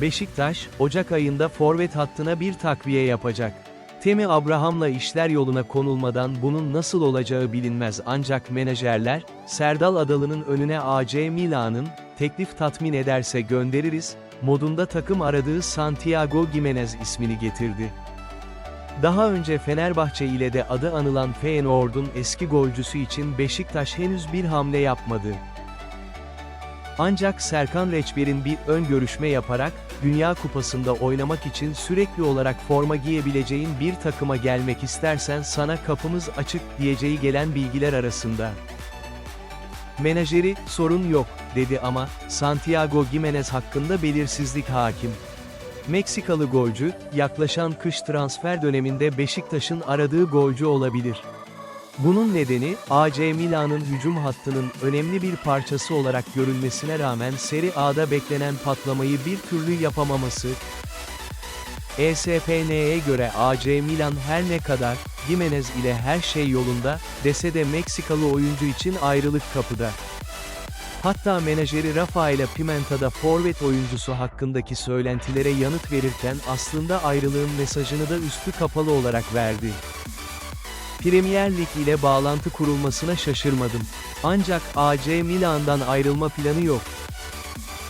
Beşiktaş, Ocak ayında forvet hattına bir takviye yapacak. Temi Abraham'la işler yoluna konulmadan bunun nasıl olacağı bilinmez ancak menajerler, Serdal Adalı'nın önüne AC Milan'ın, teklif tatmin ederse göndeririz, modunda takım aradığı Santiago Gimenez ismini getirdi. Daha önce Fenerbahçe ile de adı anılan Feyenoord'un eski golcüsü için Beşiktaş henüz bir hamle yapmadı. Ancak Serkan Reçber'in bir ön görüşme yaparak, Dünya Kupası'nda oynamak için sürekli olarak forma giyebileceğin bir takıma gelmek istersen sana kapımız açık diyeceği gelen bilgiler arasında. Menajeri, sorun yok, dedi ama, Santiago Gimenez hakkında belirsizlik hakim. Meksikalı golcü, yaklaşan kış transfer döneminde Beşiktaş'ın aradığı golcü olabilir. Bunun nedeni, AC Milan'ın hücum hattının önemli bir parçası olarak görülmesine rağmen Serie A'da beklenen patlamayı bir türlü yapamaması. ESPN'ye göre AC Milan her ne kadar, Gimenez ile her şey yolunda, dese de Meksikalı oyuncu için ayrılık kapıda. Hatta menajeri Rafaela Pimenta'da forvet oyuncusu hakkındaki söylentilere yanıt verirken aslında ayrılığın mesajını da üstü kapalı olarak verdi. Premier Lig ile bağlantı kurulmasına şaşırmadım. Ancak AC Milan'dan ayrılma planı yok.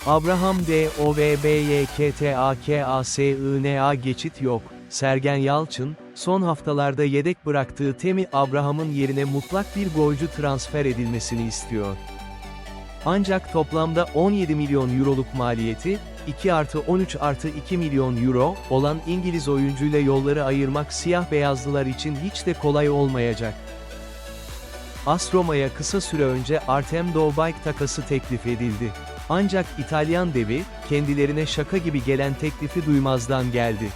Abraham D. O V B Y K T A K A S I N A geçit yok. Sergen Yalçın, son haftalarda yedek bıraktığı Temi Abraham'ın yerine mutlak bir golcü transfer edilmesini istiyor. Ancak toplamda 17 milyon euroluk maliyeti, 2 artı 13 artı 2 milyon euro olan İngiliz oyuncuyla yolları ayırmak siyah beyazlılar için hiç de kolay olmayacak. AS Roma'ya kısa süre önce Artem Dovbyk takası teklif edildi. Ancak İtalyan devi, kendilerine şaka gibi gelen teklifi duymazdan geldi.